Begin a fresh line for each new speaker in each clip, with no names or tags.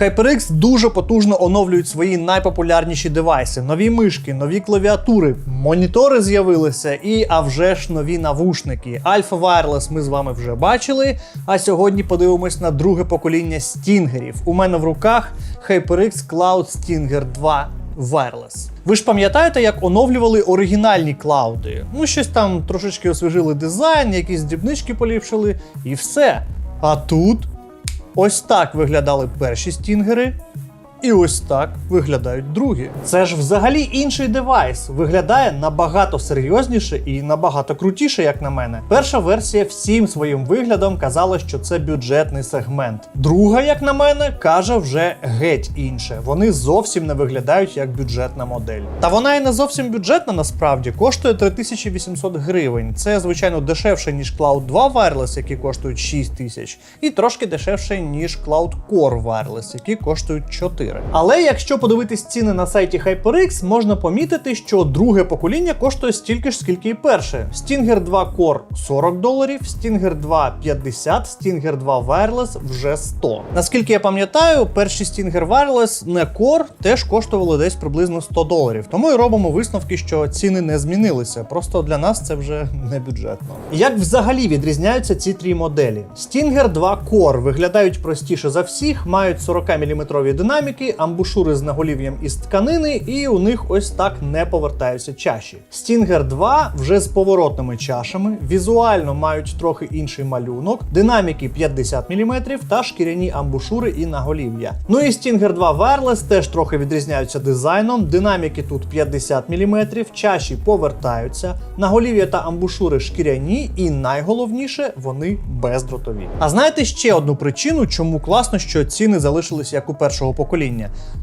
HyperX дуже потужно оновлюють свої найпопулярніші девайси: нові мишки, нові клавіатури, монітори з'явилися, і а вже ж нові навушники. Alpha Wireless ми з вами вже бачили. А сьогодні подивимось на друге покоління стінгерів. У мене в руках HyperX Cloud Stinger 2 Wireless. Ви ж пам'ятаєте, як оновлювали оригінальні клауди? Ну, щось там трошечки освіжили дизайн, якісь дрібнички поліпшили, і все. А тут ось так виглядали перші стінгери. І ось так виглядають другі. Це ж взагалі інший девайс. Виглядає набагато серйозніше і набагато крутіше, як на мене. Перша версія всім своїм виглядом казала, що це бюджетний сегмент. Друга, як на мене, каже вже геть інше. Вони зовсім не виглядають як бюджетна модель. Та вона і не зовсім бюджетна насправді, коштує 3800 гривень. Це, звичайно, дешевше, ніж Cloud 2 Wireless, які коштують 6 тисяч, і трошки дешевше, ніж Cloud Core Wireless, які коштують 4. Але якщо подивитись ціни на сайті HyperX, можна помітити, що друге покоління коштує стільки ж, скільки і перше. Stinger 2 Core 40 доларів, Stinger 2 50, Stinger 2 Wireless вже 100. Наскільки я пам'ятаю, перші Stinger Wireless не Core теж коштували десь приблизно 100 доларів. Тому і робимо висновки, що ціни не змінилися. Просто для нас це вже не бюджетно. Як взагалі відрізняються ці три моделі? Stinger 2 Core виглядають простіше за всіх, мають 40 мм динаміки, амбушури з наголів'ям із тканини, і у них ось так не повертаються чаші. Stinger 2 вже з поворотними чашами, візуально мають трохи інший малюнок, динаміки 50 мм та шкіряні амбушури і наголів'я. Ну і Stinger 2 Wireless теж трохи відрізняються дизайном. Динаміки тут 50 мм, чаші повертаються, наголів'я та амбушури шкіряні, і найголовніше вони бездротові. А знаєте ще одну причину, чому класно, що ціни залишились як у першого покоління?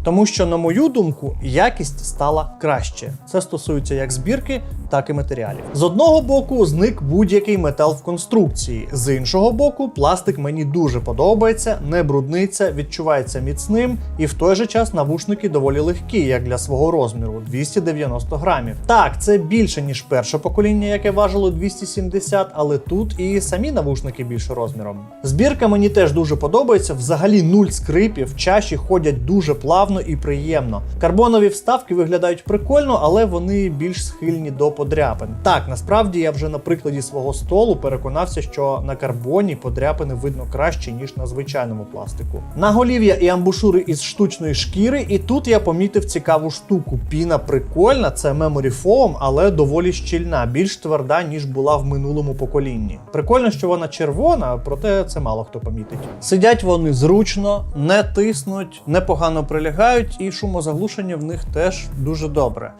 Тому що, на мою думку, якість стала краще. Це стосується як збірки, так і матеріалів. З одного боку, зник будь-який метал в конструкції, з іншого боку, пластик мені дуже подобається, не брудниться, відчувається міцним, і в той же час навушники доволі легкі, як для свого розміру 290 грамів. Так, це більше ніж перше покоління, яке важило 270, але тут і самі навушники більше розміром. Збірка мені теж дуже подобається. Взагалі нуль скрипів, чаші ходять дуже плавно і приємно. Карбонові вставки виглядають прикольно, але вони більш схильні до подряпин. Так, насправді я вже на прикладі свого столу переконався, що на карбоні подряпини видно краще, ніж на звичайному пластику. Наголів'я і амбушури із штучної шкіри, і тут я помітив цікаву штуку. Піна прикольна, це Memory Foam, але доволі щільна, більш тверда, ніж була в минулому поколінні. Прикольно, що вона червона, проте це мало хто помітить. Сидять вони зручно, не тиснуть, непогано прилягають, і шумозаглушення в них теж дуже добре.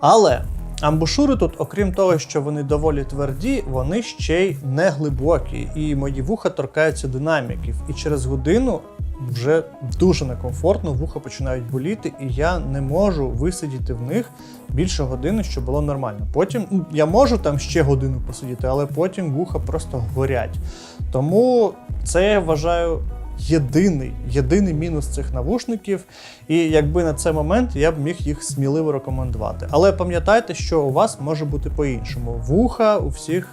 Але амбушури тут, окрім того, що вони доволі тверді, вони ще й не глибокі, і мої вуха торкаються динаміків. І через годину вже дуже некомфортно, вуха починають боліти, і я не можу висидіти в них більше години, щоб було нормально. Потім я можу там ще годину посидіти, але потім вуха просто горять. Тому це я вважаю єдиний, єдиний мінус цих навушників. І якби на цей момент я б міг їх сміливо рекомендувати. Але пам'ятайте, що у вас може бути по-іншому. Вуха у всіх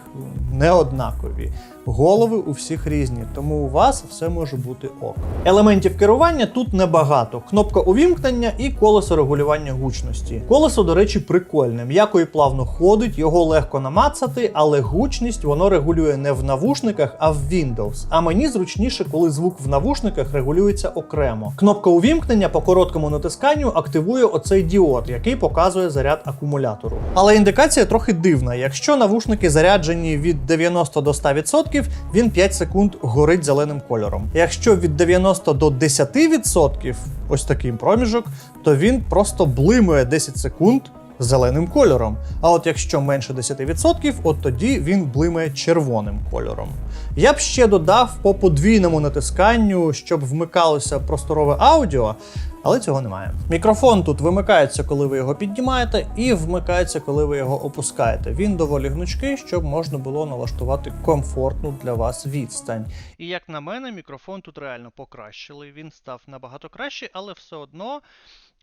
не однакові. Голови у всіх різні, тому у вас все може бути ок. Елементів керування тут небагато: кнопка увімкнення і колесо регулювання гучності. Колесо, до речі, прикольне, м'яко і плавно ходить, його легко намацати, але гучність воно регулює не в навушниках, а в Windows. А мені зручніше, коли звук в навушниках регулюється окремо. Кнопка увімкнення по короткому натисканню активує оцей діод, який показує заряд акумулятору. Але індикація трохи дивна. Якщо навушники заряджені від 90 до 100%, він 5 секунд горить зеленим кольором. Якщо від 90 до 10%, ось такий проміжок, то він просто блимує 10 секунд. Зеленим кольором. А от якщо менше 10%, от тоді він блимає червоним кольором. Я б ще додав по подвійному натисканню, щоб вмикалося просторове аудіо, але цього немає. Мікрофон тут вимикається, коли ви його піднімаєте, і вмикається, коли ви його опускаєте. Він доволі гнучкий, щоб можна було налаштувати комфортну для вас відстань. І як на мене, мікрофон тут реально покращили. Він став набагато кращий, але все одно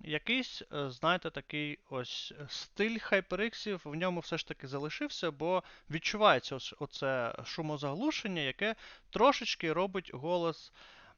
якийсь, е, знаєте, такий ось стиль HyperX в ньому все ж таки залишився, бо відчувається ось оце шумозаглушення, яке трошечки робить голос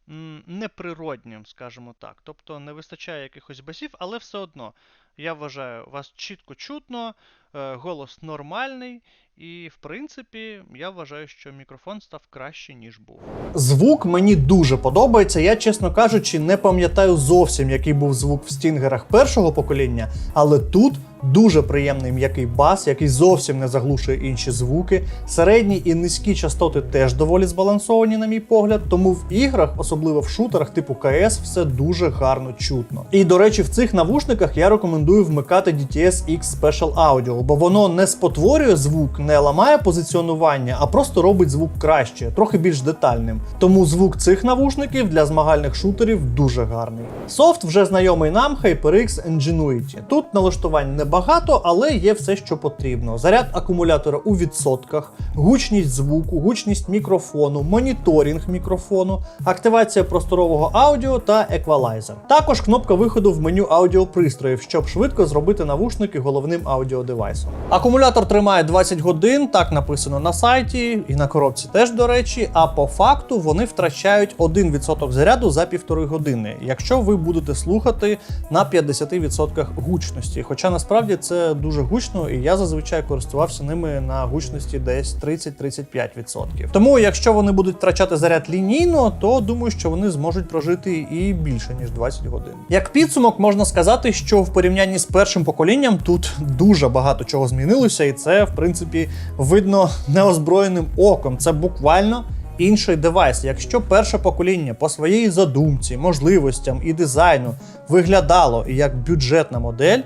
неприроднім, скажімо так. Тобто не вистачає якихось басів, але все одно. Я вважаю, вас чітко чутно, голос нормальний, і в принципі, я вважаю, що мікрофон став краще, ніж був.
Звук мені дуже подобається. Я, чесно кажучи, не пам'ятаю зовсім, який був звук в стінгерах першого покоління, але тут дуже приємний м'який бас, який зовсім не заглушує інші звуки. Середні і низькі частоти теж доволі збалансовані, на мій погляд. Тому в іграх, особливо в шутерах типу КС, все дуже гарно чутно. І до речі, в цих навушниках я рекомендую вмикати DTS X Special Audio, бо воно не спотворює звук, не ламає позиціонування, а просто робить звук краще, трохи більш детальним. Тому звук цих навушників для змагальних шутерів дуже гарний. Софт вже знайомий нам HyperX Ingenuity. Тут налаштувань небагато, але є все, що потрібно. Заряд акумулятора у відсотках, гучність звуку, гучність мікрофону, моніторинг мікрофону, активація просторового аудіо та еквалайзер. Також кнопка виходу в меню аудіопристроїв, щоб швидко зробити навушники головним аудіодевайсом. Акумулятор тримає 20 годин, так написано на сайті, і на коробці теж, до речі. А по факту вони втрачають 1% заряду за півтори години, якщо ви будете слухати на 50% гучності. Хоча насправді це дуже гучно, і я зазвичай користувався ними на гучності десь 30-35%. Тому, якщо вони будуть втрачати заряд лінійно, то думаю, що вони зможуть прожити і більше ніж 20 годин. Як підсумок, можна сказати, що в порівнянні з першим поколінням тут дуже багато чого змінилося, і це, в принципі, видно неозброєним оком. Це буквально. Інший девайс, якщо перше покоління по своїй задумці, можливостям і дизайну виглядало як бюджетна модель,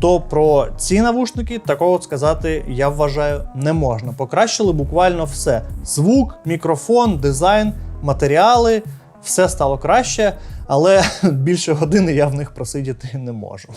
то про ці навушники такого сказати я вважаю не можна. Покращили буквально все: звук, мікрофон, дизайн, матеріали, все стало краще, але більше години я в них просидіти не можу.